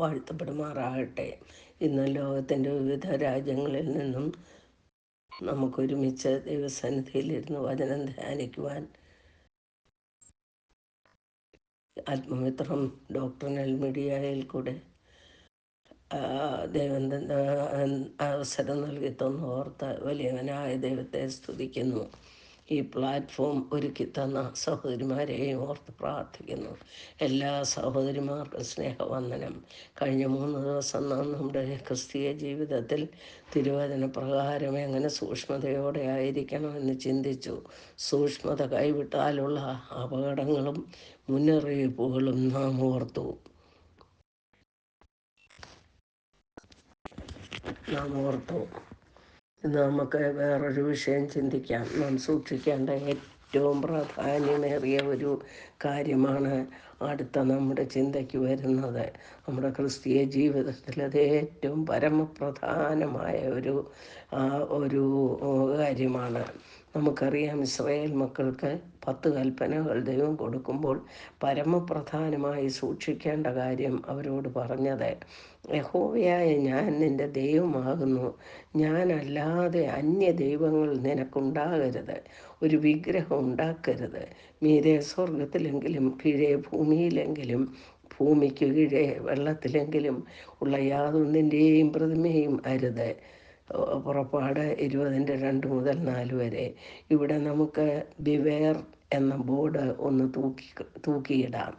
വാഴ്ത്തപ്പെടുമാറാകട്ടെ. ഇന്ന് ലോകത്തിന്റെ വിവിധ രാജ്യങ്ങളിൽ നിന്നും നമുക്കൊരുമിച്ച് ദൈവസന്നിധിയിലിരുന്ന് വചനം ധ്യാനിക്കുവാൻ ആത്മമിത്രം ഡോക്ടറിനൽ മീഡിയയിൽ കൂടെ ദൈവം അവസരം നൽകി തന്നു ഓർത്ത് വലിയവനായ ദൈവത്തെ സ്തുതിക്കുന്നു. ഈ പ്ലാറ്റ്ഫോം ഒരുക്കി തന്ന സഹോദരിമാരെയും ഓർത്ത് പ്രാർത്ഥിക്കുന്നു. എല്ലാ സഹോദരിമാർക്കും സ്നേഹവന്ദനം. കഴിഞ്ഞ മൂന്ന് ദിവസം നാം നമ്മുടെ ക്രിസ്തീയ ജീവിതത്തിൽ തിരുവചന പ്രകാരം എങ്ങനെ സൂക്ഷ്മതയോടെ ആയിരിക്കണമെന്ന് ചിന്തിച്ചു. സൂക്ഷ്മത കൈവിട്ടാലുള്ള അപകടങ്ങളും മുന്നറിയിപ്പുകളും നാം ഓർത്തു. നാം ഓർത്തു. നമുക്ക് വേറൊരു വിഷയം ചിന്തിക്കാം. നാം സൂക്ഷിക്കേണ്ട ഏറ്റവും പ്രാധാന്യമേറിയ ഒരു കാര്യമാണ് അടുത്ത നമ്മുടെ ചിന്തയ്ക്ക് വരുന്നത്. നമ്മുടെ ക്രിസ്തീയ ജീവിതത്തിൽ അത് ഏറ്റവും പരമപ്രധാനമായ ഒരു ഒരു കാര്യമാണ്. നമുക്കറിയാം ഇസ്രയേൽ മക്കൾക്ക് പത്ത് കൽപ്പനകൾ ദൈവം കൊടുക്കുമ്പോൾ പരമപ്രധാനമായി സൂക്ഷിക്കേണ്ട കാര്യം അവരോട് പറഞ്ഞത്. യഹോവയായ ഞാൻ നിന്റെ ദൈവമാകുന്നു. ഞാനല്ലാതെ അന്യ ദൈവങ്ങൾ നിനക്കുണ്ടാകരുത്. ഒരു വിഗ്രഹം ഉണ്ടാക്കരുത്. മീരെ സ്വർഗത്തിലെങ്കിലും കീഴേ ഭൂമിയിലെങ്കിലും ഭൂമിക്ക് കീഴേ വെള്ളത്തിലെങ്കിലും ഉള്ള യാതൊന്നിന്റെയും പ്രതിമയും അരുത്. പുറപ്പാട് ഇരുപതിന്റെ രണ്ട് മുതൽ നാല് വരെ. ഇവിടെ നമുക്ക് ബിവേർ എന്ന ബോർഡ് ഒന്ന് തൂക്കി തൂക്കിയിടാം.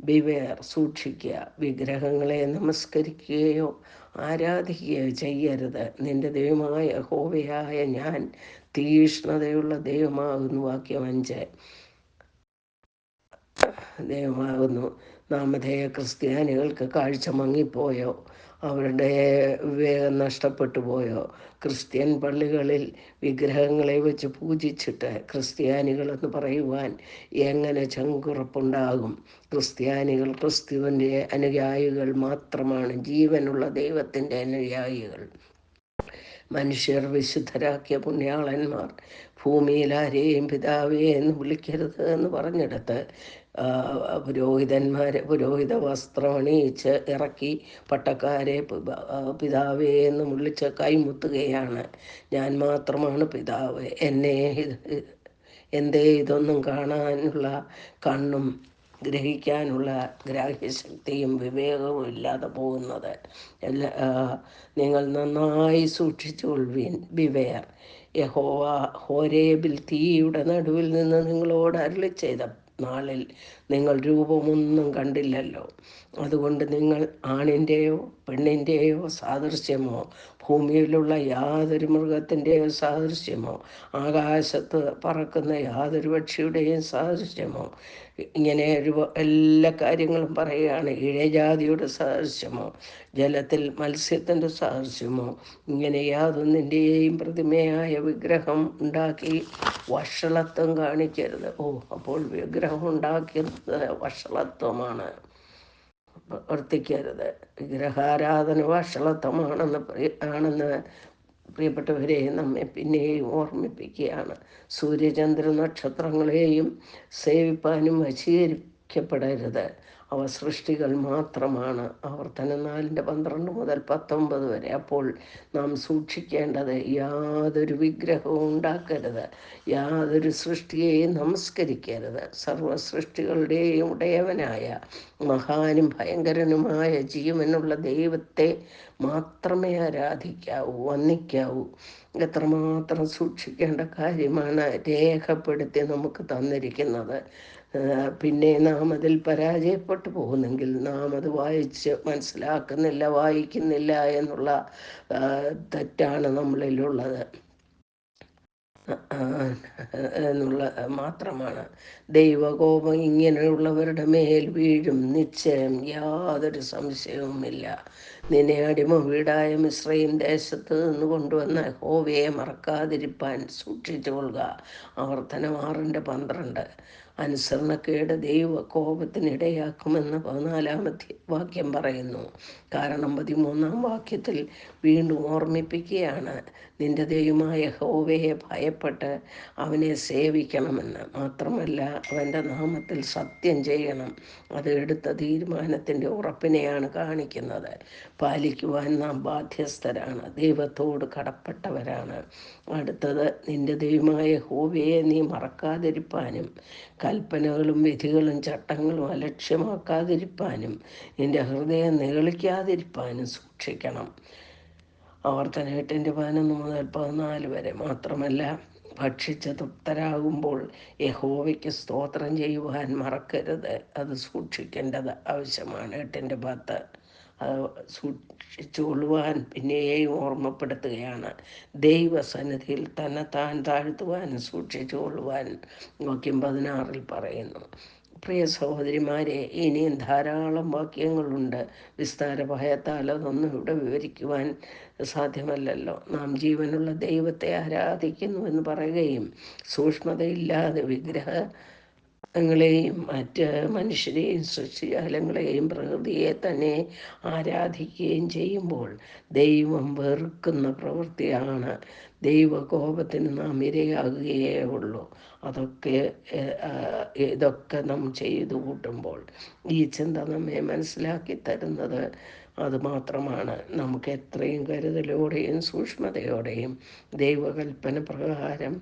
ബിവേർ സൂക്ഷിക്കുക. വിഗ്രഹങ്ങളെ നമസ്കരിക്കുകയോ ആരാധിക്കുകയോ ചെയ്യരുത്. നിന്റെ ദൈവമായ ഹോവയായ ഞാൻ തീഷ്ണതയുള്ള ദൈവമാകുന്നു. വാക്യം അഞ്ച്. ദൈവമാകുന്നു. നാമധേയ ക്രിസ്ത്യാനികൾക്ക് കാഴ്ച മങ്ങിപ്പോയോ? അവരുടെ വിവേകം നഷ്ടപ്പെട്ടു പോയോ? ക്രിസ്ത്യൻ പള്ളികളിൽ വിഗ്രഹങ്ങളെ വെച്ച് പൂജിച്ചിട്ട് ക്രിസ്ത്യാനികളെന്ന് പറയുവാൻ എങ്ങനെ ചങ്കുറപ്പുണ്ടാകും? ക്രിസ്ത്യാനികൾ ക്രിസ്തുവിന്റെ അനുയായികൾ മാത്രമാണ്. ജീവനുള്ള ദൈവത്തിന്റെ അനുയായികൾ. മനുഷ്യർ വിശുദ്ധരാക്കിയ പുണ്യാളന്മാർ ഭൂമിയിൽ ആരെയും പിതാവേ എന്ന് വിളിക്കരുത് എന്ന് പറഞ്ഞെടുത്ത് പുരോഹിതന്മാരെ പുരോഹിത വസ്ത്രം അണിയിച്ച് ഇറക്കി പട്ടക്കാരെ പിതാവേ എന്ന് വിളിച്ച് കൈമുത്തുകയാണ്. ഞാൻ മാത്രമാണ് പിതാവ്. എന്നെ എന്തേ ഇതൊന്നും കാണാനുള്ള കണ്ണും ഗ്രഹിക്കാനുള്ള ഗ്രാഹ്യശക്തിയും വിവേകവും ഇല്ലാതെ പോകുന്നത്. എല്ലാ നിങ്ങൾ നന്നായി സൂക്ഷിച്ചുകൊള്ളുവിൻ ബിവേർ യഹോവ ഹോരേബിൽ തീയുടെ നടുവിൽ നിന്ന് നിങ്ങളോട് അരുളി ചെയ്ത നാളിൽ നിങ്ങൾ രൂപമൊന്നും കണ്ടില്ലല്ലോ. അതുകൊണ്ട് നിങ്ങൾ ആണിന്റെയോ പെണ്ണിന്റെയോ സാദൃശ്യമോ ഭൂമിയിലുള്ള യാതൊരു മൃഗത്തിന്റെയോ സാദൃശ്യമോ ആകാശത്ത് പറക്കുന്ന യാതൊരു പക്ഷിയുടെയും സാദൃശ്യമോ ഇങ്ങനെ ഒരു എല്ലാ കാര്യങ്ങളും പറയുകയാണ്. ഇഴജാതിയുടെ സാദൃശ്യമോ ജലത്തിൽ മത്സ്യത്തിന്റെ സാദൃശ്യമോ ഇങ്ങനെ യാതൊന്നിന്റെയും പ്രതിമയായ വിഗ്രഹം ഉണ്ടാക്കി വഷളത്വം കാണിക്കരുത്. ഓ അപ്പോൾ വിഗ്രഹം ഉണ്ടാക്കിയത് വഷളത്വമാണ്. വർത്തിക്കരുത്. വിഗ്രഹാരാധന വഷളത്വമാണെന്ന് ആണെന്ന് പ്രിയപ്പെട്ടവരെ നമ്മെ പിന്നെയും ഓർമ്മിപ്പിക്കുകയാണ്. സൂര്യചന്ദ്ര നക്ഷത്രങ്ങളെയും സേവിപ്പാനും വശീകരിക്കപ്പെടരുത്. അവ സൃഷ്ടികൾ മാത്രമാണ്. ആവർത്തനം നാലിന്റെ പന്ത്രണ്ട് മുതൽ പത്തൊമ്പത് വരെ. അപ്പോൾ നാം സൂക്ഷിക്കേണ്ടത് യാതൊരു വിഗ്രഹവും ഉണ്ടാക്കരുത്. യാതൊരു സൃഷ്ടിയെയും നമസ്കരിക്കരുത്. സർവ സൃഷ്ടികളുടെയും ഉടയവനായ മഹാനും ഭയങ്കരനുമായ ജീവനുള്ള ദൈവത്തെ മാത്രമേ ആരാധിക്കാവൂ വന്ദിക്കാവൂ. എത്രമാത്രം സൂക്ഷിക്കേണ്ട കാര്യമാണ് രേഖപ്പെടുത്തി നമുക്ക് തന്നിരിക്കുന്നത്. പിന്നെ നാം അതിൽ പരാജയപ്പെട്ടു പോകുന്നെങ്കിൽ നാം അത് വായിച്ച് മനസ്സിലാക്കുന്നില്ല വായിക്കുന്നില്ല എന്നുള്ള തെറ്റാണ് നമ്മളിലുള്ളത്. എന്നുള്ള മാത്രമാണ്. ദൈവകോപം ഇങ്ങനെയുള്ളവരുടെ മേൽ വീഴും. നിശ്ചയം യാതൊരു സംശയവുമില്ല. നിന്നെ അടിമ വീടായ മിശ്രയും ദേശത്ത് നിന്ന് കൊണ്ടുവന്ന ഹോവയെ മറക്കാതിരിപ്പാൻ സൂക്ഷിച്ചുകൊള്ളുക. ആവർത്തനം ആറിന്റെ പന്ത്രണ്ട്. അനുസരണക്കേട് ദൈവ കോപത്തിനിടയാക്കുമെന്ന് പതിനാലാമത്തെ വാക്യം പറയുന്നു. കാരണം പതിമൂന്നാം വാക്യത്തിൽ വീണ്ടും ഓർമ്മിപ്പിക്കുകയാണ് നിന്റെ ദൈവമായ ഹോവയെ ഭയപ്പെട്ട് അവനെ സേവിക്കണമെന്ന്. മാത്രമല്ല അവന്റെ നാമത്തിൽ സത്യം ചെയ്യണം. അത് എടുത്ത തീരുമാനത്തിന്റെ ഉറപ്പിനെയാണ് കാണിക്കുന്നത്. പാലിക്കുവാൻ നാം ബാധ്യസ്ഥരാണ്. ദൈവത്തോട് കടപ്പെട്ടവരാണ്. അടുത്തത് നിന്റെ ദൈവമായ ഹോവയെ നീ മറക്കാതിരിപ്പാനും കൽപ്പനകളും വിധികളും ചട്ടങ്ങളും അലക്ഷ്യമാക്കാതിരിപ്പാനും നിന്റെ ഹൃദയം നിഗളിക്കാതിരിപ്പാനും സൂക്ഷിക്കണം. ആവർത്തന എട്ടിന്റെ പതിനൊന്ന് മുതൽ പതിനാല് വരെ മാത്രമല്ല ഭക്ഷിച്ച് തൃപ്തരാകുമ്പോൾ യഹോവയ്ക്ക് സ്തോത്രം ചെയ്യുവാൻ മറക്കരുത്. അത് സൂക്ഷിക്കേണ്ടത് ആവശ്യമാണ്. എട്ടിന്റെ പത്ത്. സൂക്ഷിച്ചുകൊള്ളുവാൻ പിന്നെയും ഓർമ്മപ്പെടുത്തുകയാണ്. ദൈവസന്നിധിയിൽ തന്നെ താൻ താഴ്ത്തുവാൻ സൂക്ഷിച്ചുകൊള്ളുവാൻ വാക്യം പതിനാറിൽ പറയുന്നു. പ്രിയ സഹോദരിമാരെ ഇനിയും ധാരാളം വാക്യങ്ങളുണ്ട്. വിസ്താര ഭയത്താൽ അതൊന്നും ഇവിടെ വിവരിക്കുവാൻ സാധ്യമല്ലല്ലോ. നാം ജീവനുള്ള ദൈവത്തെ ആരാധിക്കുന്നു എന്ന് പറയുകയും സൂക്ഷ്മതയില്ലാതെ വിഗ്രഹ ങ്ങളെയും മറ്റ് മനുഷ്യരെയും സൃഷ്ടിജാലങ്ങളെയും പ്രകൃതിയെ തന്നെ ആരാധിക്കുകയും ചെയ്യുമ്പോൾ ദൈവം വെറുക്കുന്ന പ്രവൃത്തിയാണ്. ദൈവകോപത്തിന് നാം ഇരയാകുകയേ ഉള്ളൂ. അതൊക്കെ ഇതൊക്കെ നാം ചെയ്തു കൂട്ടുമ്പോൾ ഈ ചിന്ത നമ്മെ മനസ്സിലാക്കി തരുന്നത് അതുമാത്രമാണ് നമുക്ക് എത്രയും കരുതലോടെയും സൂക്ഷ്മതയോടെയും ദൈവകൽപ്പന പ്രകാരം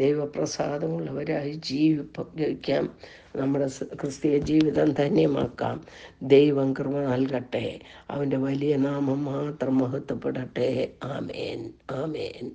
ദൈവപ്രസാദമുള്ളവരായി ജീവിക്കാം നമ്മുടെ ക്രിസ്തീയ ജീവിതം ധന്യമാക്കാം. ദൈവം കൃപ നൽകട്ടെ. അവന്റെ വലിയ നാമം മാത്രം മഹത്വപ്പെടട്ടെ. ആമേൻ. ആമേൻ.